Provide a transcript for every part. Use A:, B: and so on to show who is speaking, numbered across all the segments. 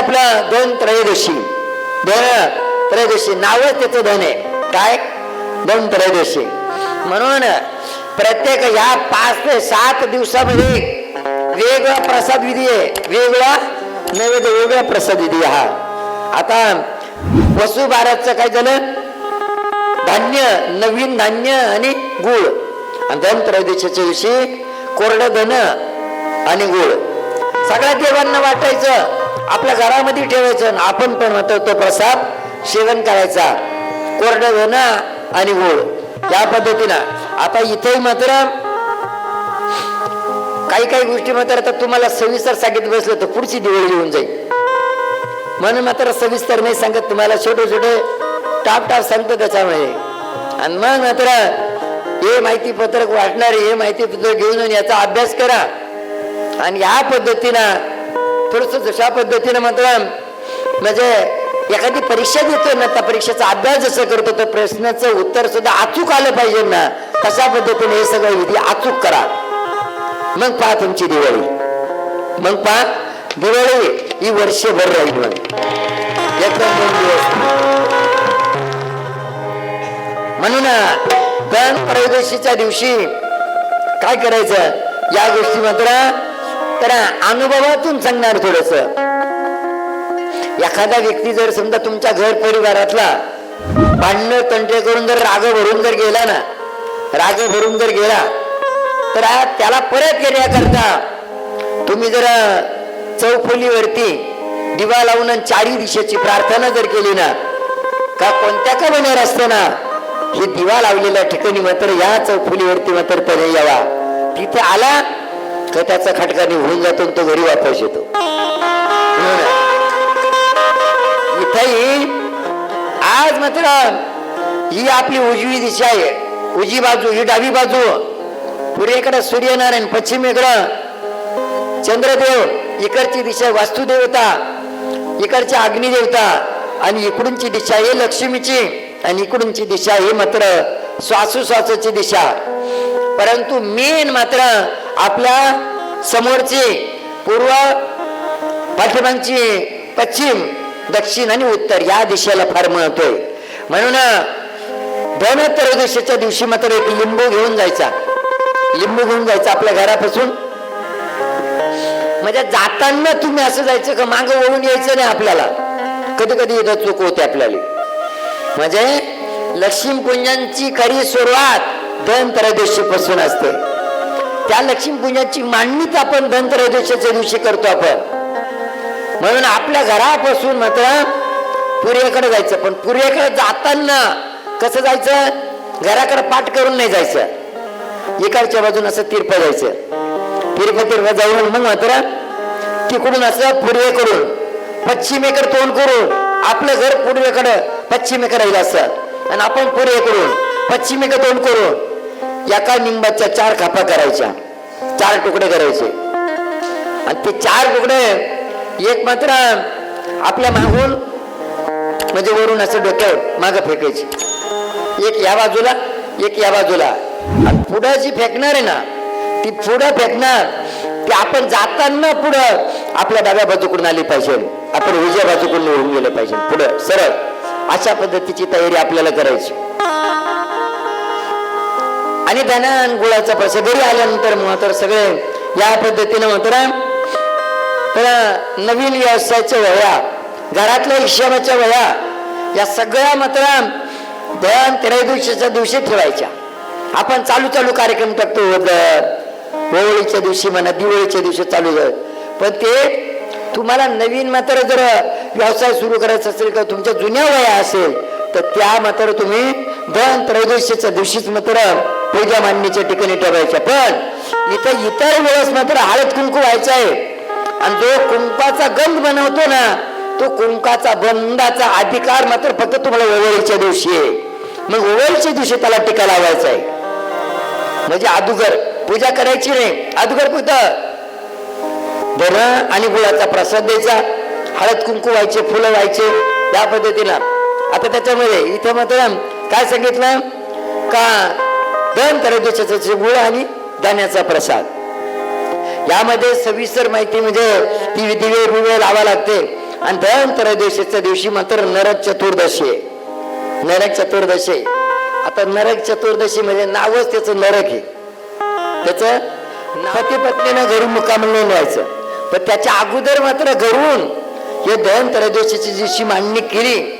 A: आपलं दोन त्रयोदशी. दोन त्रयोदशी. नावच त्याचं धन आहे. काय? दोन त्रयोदशी. म्हणून प्रत्येक या पाच ते सात दिवसामध्ये वेगळा प्रसाद विधी आहे. वेगळा नैवेद्य वेगळा प्रसाद विधी हा. आता वसुबारसचं काय झालं? धान्य नवीन धान्य आणि गुळ. आणि धन त्रयोदशीच्या दिवशी कोरडं धन आणि गुळ. सगळ्या देवांना वाटायचं आपल्या घरामध्ये ठेवायचं आणि आपण पण म्हणतो तो प्रसाद सेवन करायचा. कोरडं धन आणि गोड. या पद्धतीनं. आता इथेही मात्र काही काही गोष्टी मात्र आता तुम्हाला सविस्तर सांगित बसलं तर पुढची दिवाळी येऊन जाईल. म्हणून मात्र सविस्तर नाही सांगत तुम्हाला छोटे छोटे टाप टाप सांगतो त्याच्यामुळे. आणि मग मात्र हे माहिती पत्रक वाटणार हे माहिती पत्रक घेऊन याचा अभ्यास करा. आणि या पद्धतीनं थोडस जशा पद्धतीनं मात्र म्हणजे एखादी परीक्षा देतोय ना त्या परीक्षेचा अभ्यास जसं करतो तर प्रश्नाचं उत्तर सुद्धा अचूक आलं पाहिजे ना तशा पद्धतीने हे सगळं विधी अचूक करा. मग पहा तुमची दिवाळी. मग पहा दिवाळी ही वर्षभर राहील मग एकदम दोन दिवस. म्हणून गण प्रयोगशीच्या दिवशी काय करायचं? या गोष्टी मात्र तर अनुभवातून सांगणार थोडस. एखादा व्यक्ती जर समजा तुमच्या घर परिवारातला भांडण तंटे करून जर राग भरून जर गेला ना राग भरून जर गेला तर त्याला परत येण्याकरता तुम्ही जर चौफुलीवरती दिवा लावून आणि चारी दिशेची प्रार्थना जर केली ना का कोणत्या का बनेर असताना हे दिवा लावलेल्या ठिकाणी मात्र या चौफुलीवरती मात्र तरी यावा. तिथे आला तर त्याचा खटका निघून जातो तो घरी वापस येतो. मिठाई आज मात्र ही आपली उजवी दिशा आहे. उजवी बाजू ही डावी बाजू. पूर्वेकडे सूर्यनारायण पश्चिमेकडं चंद्रदेव इकडची दिशा वास्तुदेवता इकडची अग्निदेवता आणि इकडूनची दिशा आहे लक्ष्मीची आणि इकडूनची दिशा ही मात्र श्वासोश्वासाची दिशा. परंतु मेन मात्र आपल्या समोरची पूर्व पाठीमागची पश्चिम दक्षिण आणि उत्तर या दिशेला फार मिळतोय म्हणून धन त्रयोदशीच्या दिवशी मात्र एक लिंबू घेऊन जायचा. लिंबू घेऊन जायचा आपल्या घरापासून. म्हणजे जाताना तुम्ही असं जायचं का मागं वळून यायचं नाही आपल्याला? कधी कधी इथं चूक होते आपल्याला. म्हणजे लक्ष्मीपूजनची खरी सुरुवात धन त्रयोदशी पासून असते. त्या लक्ष्मीपूजनाची मांडणीच आपण धनत्रयोदशीच्या दिवशी करतो आपण. म्हणून आपल्या घरापासून मात्र पूर्वेकडे जायचं. पण पूर्वेकडे जाताना कसं जायचं? घराकडे पाठ करून नाही जायचं. इकडच्या बाजून असं तिरप जायचं. तिरप तिरप जाऊन मग मात्र तिकडून असं पूर्वेकडून पश्चिमेकडे तोंड करून आपलं घर पूर्वेकडं पश्चिमेकडे राहिलं असं. आणि आपण पूर्वेकडून पश्चिमेकडे तोंड करून एका निंबाच्या चार खापा करायच्या. चार तुकडे करायचे. आणि ते चार तुकडे एक मात्र आपल्या मागून म्हणजे वरून असं डोक्यावर मागं फेकायची. एक या बाजूला एक या बाजूला. आणि पुढं जी फेकणार आहे ना ती पुढं फेकणार ती आपण जाताना पुढं आपल्या डाव्या बाजूकडून आली पाहिजे. आपण उजव्या बाजूकडून निवडून गेलं पाहिजे. पुढं सरळ. अशा पद्धतीची तयारी आपल्याला करायची. आणि त्यानं गुळाचा प्रसाद. घरी आल्यानंतर मात्र सगळे या पद्धतीनं मात्र तर नवीन व्यवसायाच्या वया घरातल्या हिशोबाच्या वया या सगळ्या मात्र दहन त्रयोदशीच्या दिवशी ठेवायच्या. आपण चालू चालू कार्यक्रम टाकतो होळीच्या दिवशी म्हणा दिवाळीच्या दिवशी चालू जात पण ते तुम्हाला नवीन मात्र जर व्यवसाय सुरू करायचा असेल किंवा तुमच्या जुन्या वया असेल तर त्या मात्र तुम्ही दहन त्रयोदशीच्या दिवशीच मात्र पूजा मांडणीच्या ठिकाणी ठेवायच्या. पण इथं इतर वेळेस मात्र हळद कुंकू व्हायचं आहे आणि जो कुंकाचा गंध बनवतो ना तो कुंकाचा बंदाचा अधिकार मात्र फक्त तुम्हाला ओवळीच्या दिवशी आहे. मग ओवळीच्या दिवशी त्याला टीका लावायचा आहे म्हणजे अदुगर पूजा करायची नाही. अदुगर फक्त बर आणि गुळाचा प्रसाद द्यायचा. हळद कुंकू व्हायचे फुलं व्हायचे त्या पद्धतीनं. आता त्याच्यामध्ये इथं मात्र काय सांगितलं? का धन त्रयोदशीचे गुळ आणि दाण्याचा प्रसाद. यामध्ये सविस्तर माहिती म्हणजे ती दिवे बिवे लावा लागते. आणि धनत्रयोदशीच्या दिवशी मात्र नरक चतुर्दशी आहे. नरक चतुर्दशी आता नरक चतुर्दशी म्हणजे नावच त्याचं नरक आहे. त्याच पती पत्नीनं घरी मुकाम न्यायचं. पण त्याच्या अगोदर मात्र घरून हे दहन त्रयोदशीची दिवशी मांडणी केली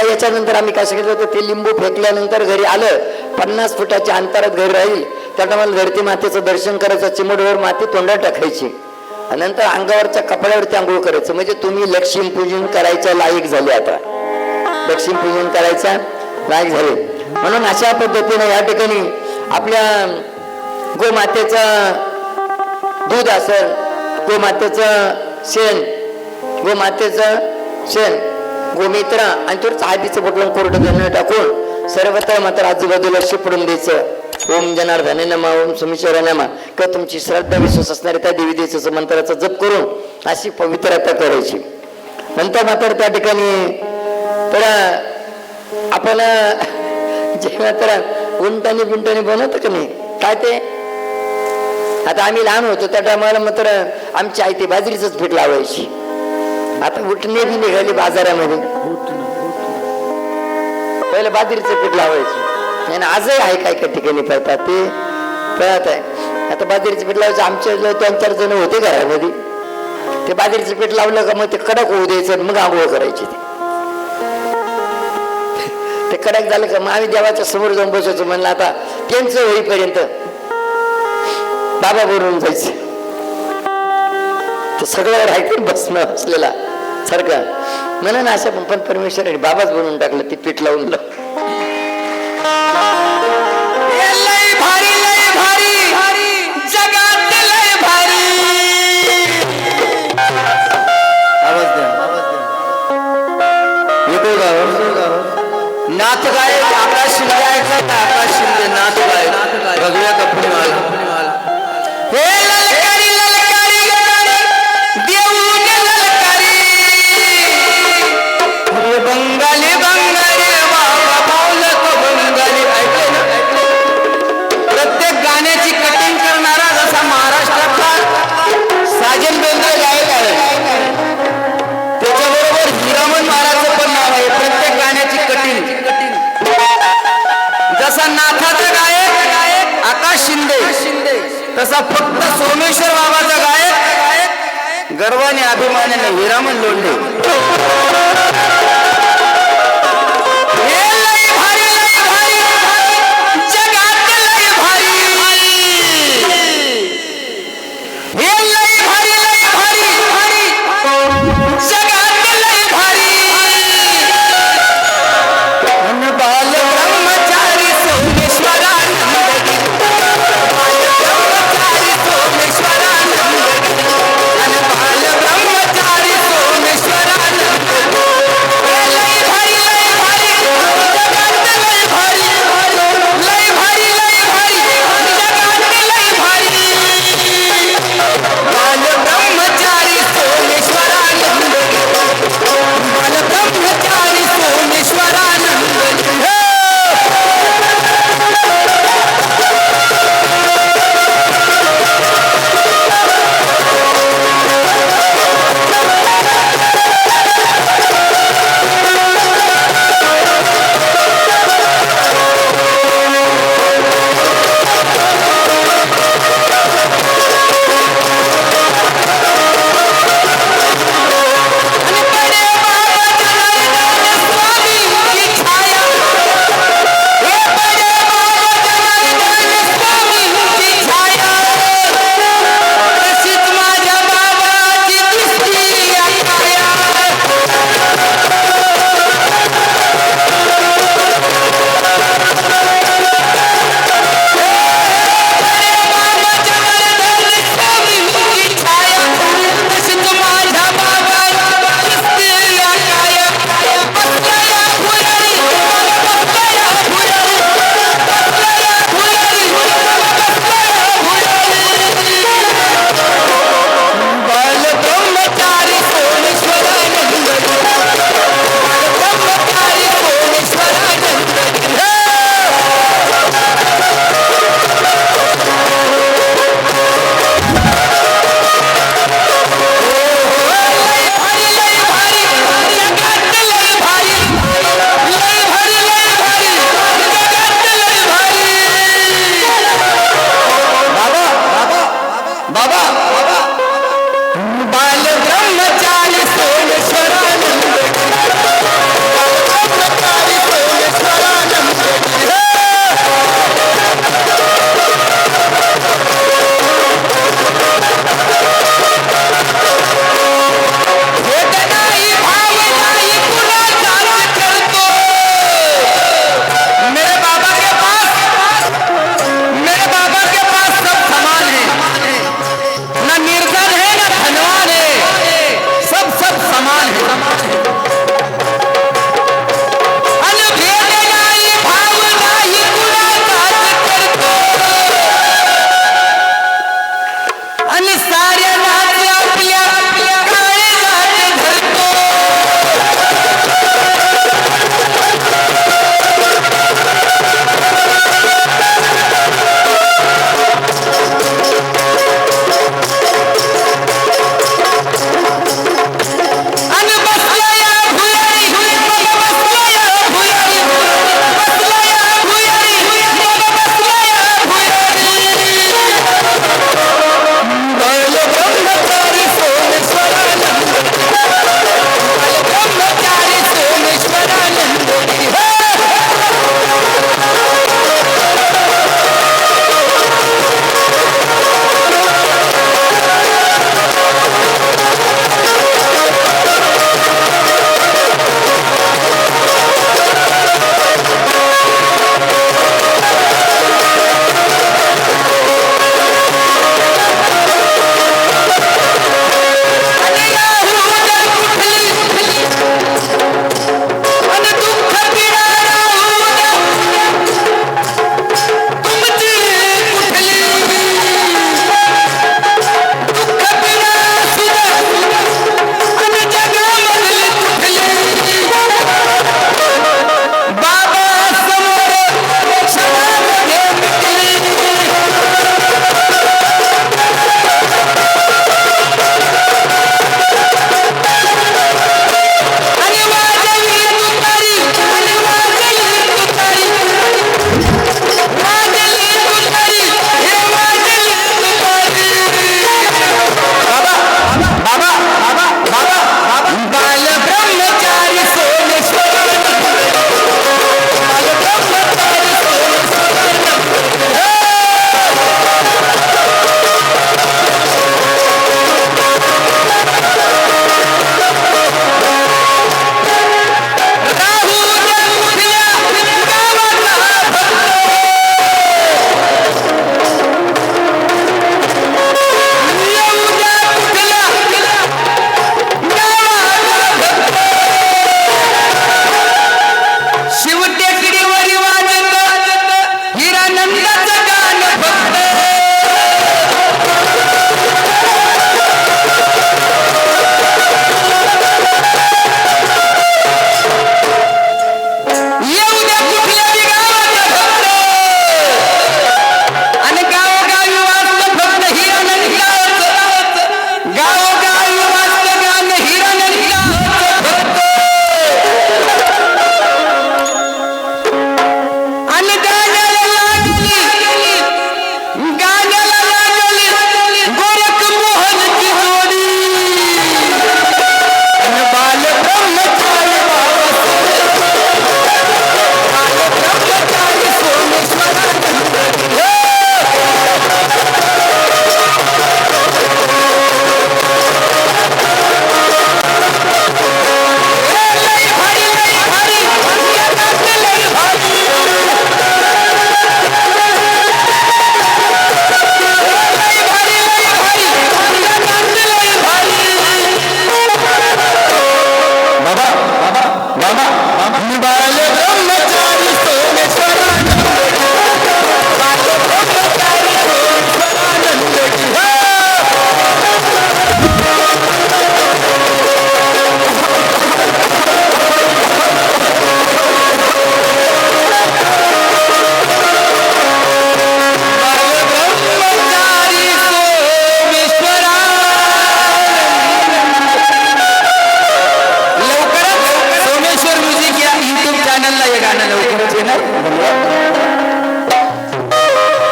A: आता याच्यानंतर आम्ही काय सांगितलं होतं ते लिंबू फेकल्यानंतर घरी आलं पन्नास फुटाच्या अंतरात घरी राहील. त्याप्रमाणे टायमाला धरती मातेचं दर्शन करायचं चिमडवर माती तोंडात टाकायची. आणि नंतर अंगावरच्या कपड्यावरती आंघोळ करायचं. म्हणजे तुम्ही लक्ष्मीपूजन करायच्या लायक झाले आता. लक्ष्मीपूजन करायचा लायक झाले. म्हणून अशा पद्धतीने या ठिकाणी आपल्या गोमातेचं दूध असेल गोमातेचं शेण गोमातेचं शेण गोमित्र आणि थोडं हळदीचं बटवून कोरडं धन टाकून सर्वत्र मात्र आजूबाजूला शिपडून द्यायचं. ओम जनार्दने नमा ओम सुमेश्वर नमा. किंवा तुमची श्रद्धा विश्वास असणारी त्या देवी देवीचं मंत्राचा जप करून अशी पवित्रता करायची. नंतर मात्र त्या ठिकाणी तर आपण जेव्हा तर उंटाने बिंटाने बनवतो का नाही? काय ते? आता आम्ही लहान होतो त्या टायमाला मात्र आमची आई ती बाजरीच पीठ लावायची. आता उठणे बी निघाली बाजारामध्ये. पहिलं बाजरीचं पीठ लावायचं. आणि आजही आहे काय काय ठिकाणी पळतात ते. पळत आहे. आता बाजरीचं पीठ लावायचं. आमच्या दोन चार जण होते घरामध्ये. ते बाजरीचं पीठ लावलं का मग ते कडक होऊ द्यायचं मग आंघोळ करायची ते. ते कडक झालं का मग आम्ही देवाच्या समोर जाऊन बसायचो. म्हणलं आता त्यांचं होईपर्यंत बाबा बोलून जायचं. सगळं राहते बसणं असलेला सारखं. म्हणून असं पण पण परमेश्वराने बाबाच बनवून टाकलं ते पीठ लावून?
B: नाथ गाय आकाश शिंदे ऐकलं आकाश शिंदे नाथ गाय. भगव्या कपडे
C: हे
B: तसा फक्त सोमेश्वर बाबाचा गायक गर्वाने अभिमानाने हिरामन लोंढे.